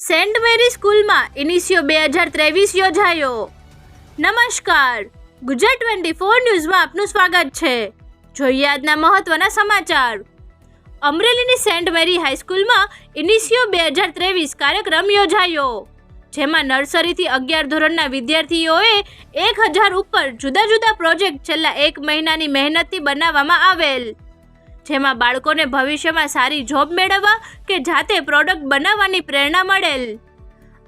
Saint મેરી સ્કૂલમાં ઇનિશિયો બે હજાર ત્રેવીસ યોજાયો. નમસ્કાર. ગુજરાત ટ્વેન્ટી ફોર ન્યૂઝમાં આપનું સ્વાગત છે. જોઈએ આજના મહત્વના સમાચાર. અમરેલીની સેન્ટ મેરી હાઈસ્કૂલમાં ઇનિશિયો બે હજાર ત્રેવીસ કાર્યક્રમ યોજાયો. જેમાં નર્સરીથી અગિયાર ધોરણના વિદ્યાર્થીઓએ એક હજાર ઉપર જુદા જુદા પ્રોજેક્ટ છેલ્લા એક મહિનાની મહેનતથી બનાવવામાં આવેલ. જેમાં બાળકોને ભવિષ્યમાં સારી જોબ મેળવવા કે જાતે પ્રોડક્ટ બનાવવાની પ્રેરણા મળેલ.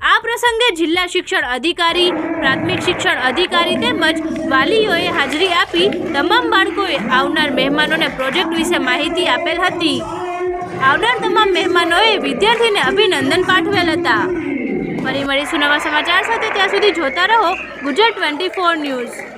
આ પ્રસંગે જિલ્લા શિક્ષણ અધિકારી, પ્રાથમિક શિક્ષણ અધિકારી તેમજ વાલીઓએ હાજરી આપી તમામ બાળકોએ આવનાર મહેમાનોને પ્રોજેક્ટ વિશે માહિતી આપેલ હતી. આવનાર તમામ મહેમાનોએ વિદ્યાર્થીને અભિનંદન પાઠવેલ હતા. ફરી મળીશું નવા સમાચાર સાથે. ત્યાં સુધી જોતા રહો Gujarat twenty four news.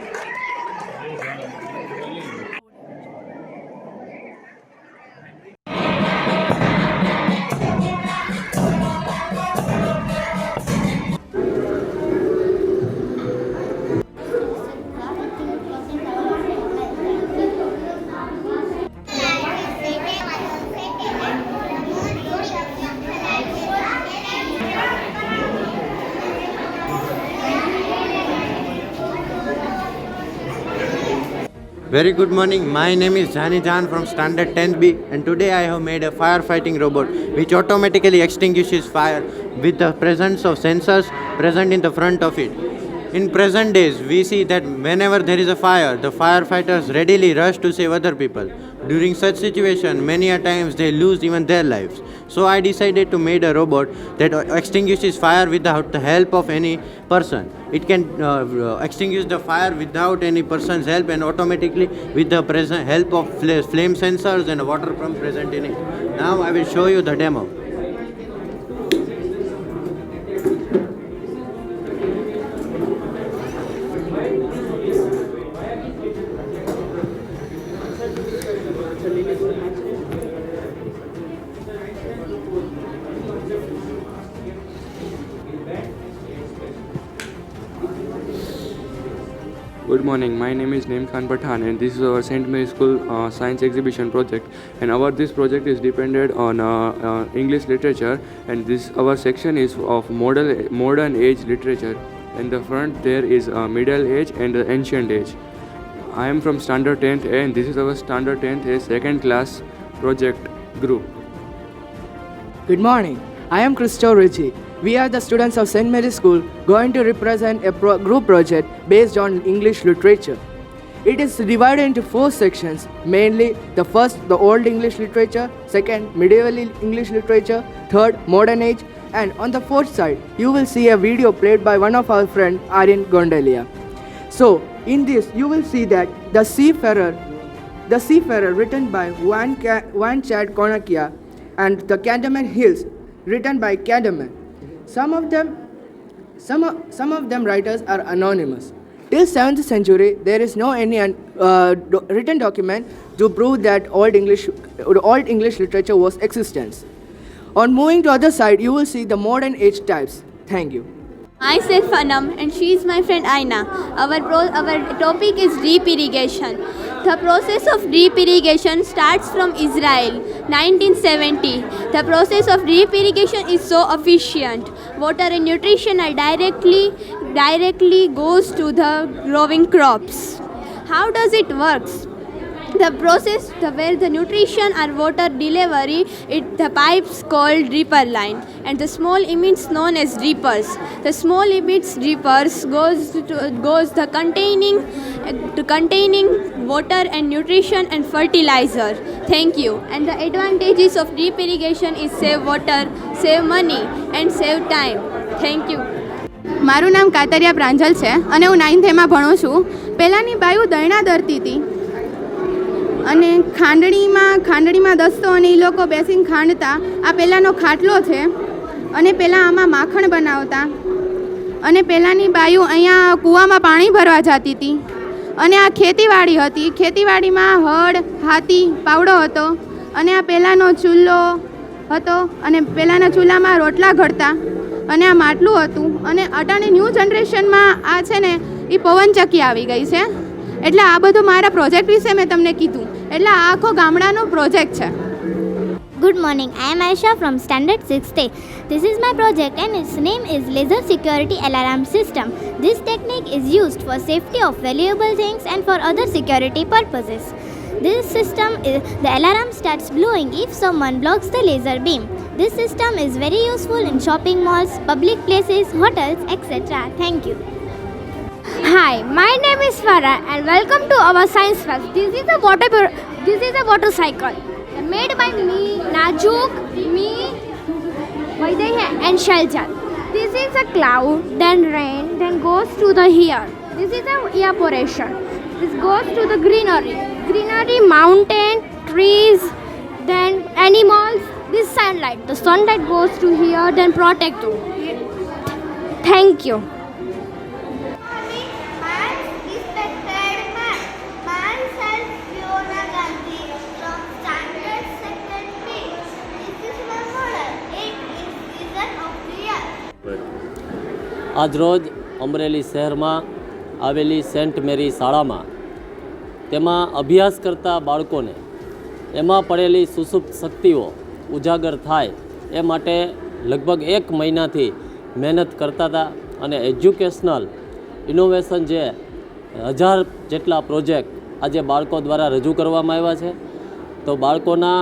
Very good morning. My name is Jani Jan from Standard 10B, and today I have made a firefighting robot which automatically extinguishes fire with the presence of sensors present in the front of it. In present days, we see that whenever there is a fire, the firefighters readily rush to save other people. During such situation, many a times they lose even their lives. So I decided to make a robot that extinguishes fire without the help of any person. It can uh, uh, extinguish the fire without any person's help and automatically with the present help of flame sensors and water pump present in it. Now I will show you the demo. Good morning. My name is Naim Khan Pathan, and this is our Saint Mary School uh, science exhibition project. And our this project is depended on uh, uh, English literature, and this our section is of modern modern age literature. And the front there is uh, middle age and the ancient age. I am from standard 10th A, and this is our standard 10th A second class project group. Good morning. I am Christo Ritchie. We are the students of St. Mary's School going to represent a pro- group project based on English literature. It is divided into four sections mainly the first, the Old English literature, second, medieval English literature, third, modern age, and on the fourth side, you will see a video played by one of our friend Aryan Gondelia. So, in this, you will see that the Seafarer the Seafarer, written by Juan, Ca- Juan Chad and The Candleman Hills, written by Candleman. Some of them, some some of them writers are anonymous. Till 7th century, there is no any uh, do- written document to prove that old English, old English literature was existence. On moving to other side, you will see the modern age types. Thank you. I Myself Anam and she is my friend Aina. Our our topic is drip irrigation. The process of drip irrigation starts from Israel 1970. The process of drip irrigation is so efficient. Water and nutrition are directly directly goes to the growing crops. How does it works? The process the where the nutrition and water delivery it the pipes called dripper line and the small emits known as drippers the small emits drippers goes to goes the containing uh, containing water and nutrition and fertilizer thank you and the advantages of drip irrigation is save water save money and save time thank you મારું નામ કાતરિયા પ્રાંજલ છે અને હું ninth એમાં ભણું છું પહેલાંની બાયું દયણા ધરતી હતી અને ખાંડણીમાં ખાંડણીમાં દસ્તો અને એ લોકો બેસીને ખાંડતા. આ પહેલાંનો ખાટલો છે અને પહેલાં આમાં માખણ બનાવતા. અને પહેલાંની બાયું અહીંયા કૂવામાં પાણી ભરવા જતી હતી અને આ ખેતીવાડી હતી. ખેતીવાડીમાં હળ, હાથી, પાવડો હતો. અને આ પહેલાંનો ચૂલો હતો અને પહેલાંના ચૂલામાં રોટલા ઘડતા. અને આ માટલું હતું. અને અટાણે ન્યૂ જનરેશનમાં આ છે ને એ પવનચક્કી આવી ગઈ છે. એટલે આ બધું મારા પ્રોજેક્ટ વિશે મેં તમને કીધું. એટલે આ આખો ગામડાનો પ્રોજેક્ટ છે Good morning. I am Aisha from Standard 6th A. This is my project and its name is Laser Security Alarm System. This technique is used for safety of valuable things and for other security purposes. This system is the alarm starts blowing if someone blocks the laser beam. This system is very useful in shopping malls, public places, hotels, etc. Thank you. Hi, my name is Farah and welcome to our science fest. This is a water this is a water cycle made by me, Najuk, me, Vaidehi and Shaljan. This is a cloud, then rain, then goes to the here. This is a evaporation. This goes to the greenery. Greenery, mountain, trees, then animals. This sunlight. The sunlight goes to here, then protect you. Thank you. આજરોજ અમરેલી શહેરમાં આવેલી Saint મેરી શાળામાં તેમાં અભ્યાસ કરતા બાળકોને એમાં પડેલી સુસુપ્ત શક્તિઓ ઉજાગર થાય એ માટે લગભગ એક મહિનાથી મહેનત કરતા હતા અને એજ્યુકેશનલ ઇનોવેશન જે હજાર જેટલા પ્રોજેક્ટ આજે બાળકો દ્વારા રજૂ કરવામાં આવ્યા છે, તો બાળકોના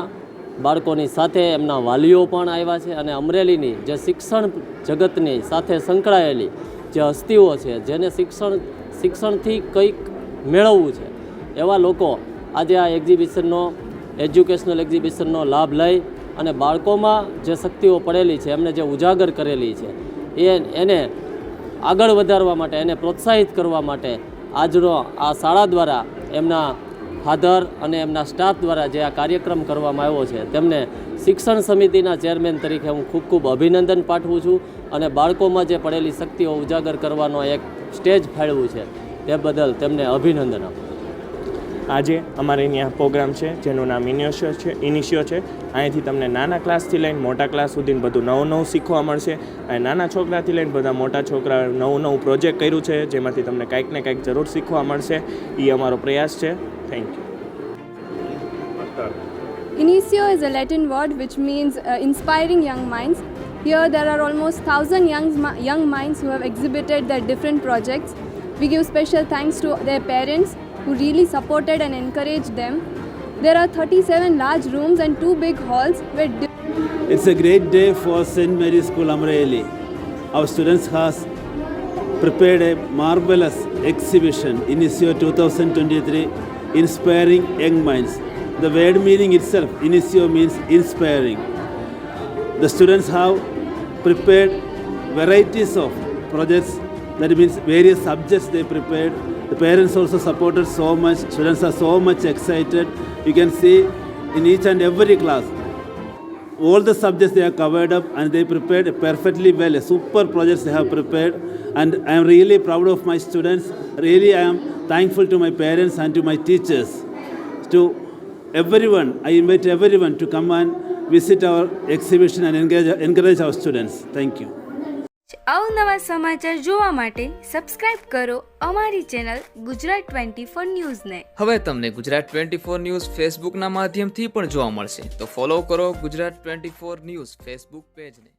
બાળકોની સાથે એમના વાલીઓ પણ આવ્યા છે અને અમરેલીની જે શિક્ષણ જગતની સાથે સંકળાયેલી જે હસ્તીઓ છે, જેને શિક્ષણ, શિક્ષણથી કંઈક મેળવવું છે, એવા લોકો આજે આ એક્ઝિબિશનનો એજ્યુકેશનલ એક્ઝિબિશનનો લાભ લઈ અને બાળકોમાં જે શક્તિઓ પડેલી છે, એમને જે ઉજાગર કરેલી છે, એ એને આગળ વધારવા માટે, એને પ્રોત્સાહિત કરવા માટે આજનો આ શાળા દ્વારા એમના ફાધર અને એમના સ્ટાફ દ્વારા જે આ કાર્યક્રમ કરવામાં આવ્યો છે, તેમને શિક્ષણ સમિતિના ચેરમેન તરીકે હું ખૂબ ખૂબ અભિનંદન પાઠવું છું અને બાળકોમાં જે પડેલી શક્તિઓ ઉજાગર કરવાનો એક સ્ટેજ ફાળવું છે, તે બદલ તેમને અભિનંદન આપું આજે અમારે અહીંયા પ્રોગ્રામ છે, જેનું નામ ઇનિશિયો છે ઇનિશિયો છે. અહીંથી તમને નાના ક્લાસથી લઈને મોટા ક્લાસ સુધીને બધું નવું નવું શીખવા મળશે. અને નાના છોકરાથી લઈને બધા મોટા છોકરા નવું નવું પ્રોજેક્ટ કર્યું છે, જેમાંથી તમને કાંઈક ને કાંઈક જરૂર શીખવા મળશે. એ અમારો પ્રયાસ છે. Thank you. Inicio is a Latin word which means uh, inspiring young minds. Here there are almost 1000 young, young minds who have exhibited their different projects. We give special thanks to their parents who really supported and encouraged them. There are 37 large rooms and two big halls where It's a great day for St. Mary's School Amreli. Our students has prepared a marvelous exhibition Inicio 2023 Inspiring Young Minds. The word meaning itself, Inicio means inspiring. The students have prepared varieties of projects that means various subjects they prepared. The parents also supported so much, students are so much excited. You can see in each and every class all the subjects they have covered up and they prepared perfectly well super projects they have prepared and i am really proud of my students really i am thankful to my parents and to my teachers to everyone i invite everyone to come and visit our exhibition and engage, encourage our students thank you અવનવા સમાચાર જોવા માટે subscribe કરો અમારી channel Gujarat twenty four ન્યૂઝને હવે તમને Gujarat twenty four news ફેસબુકના માધ્યમથી પણ જોવા મળશે તો ફોલો કરો Gujarat twenty four news Facebook પેજને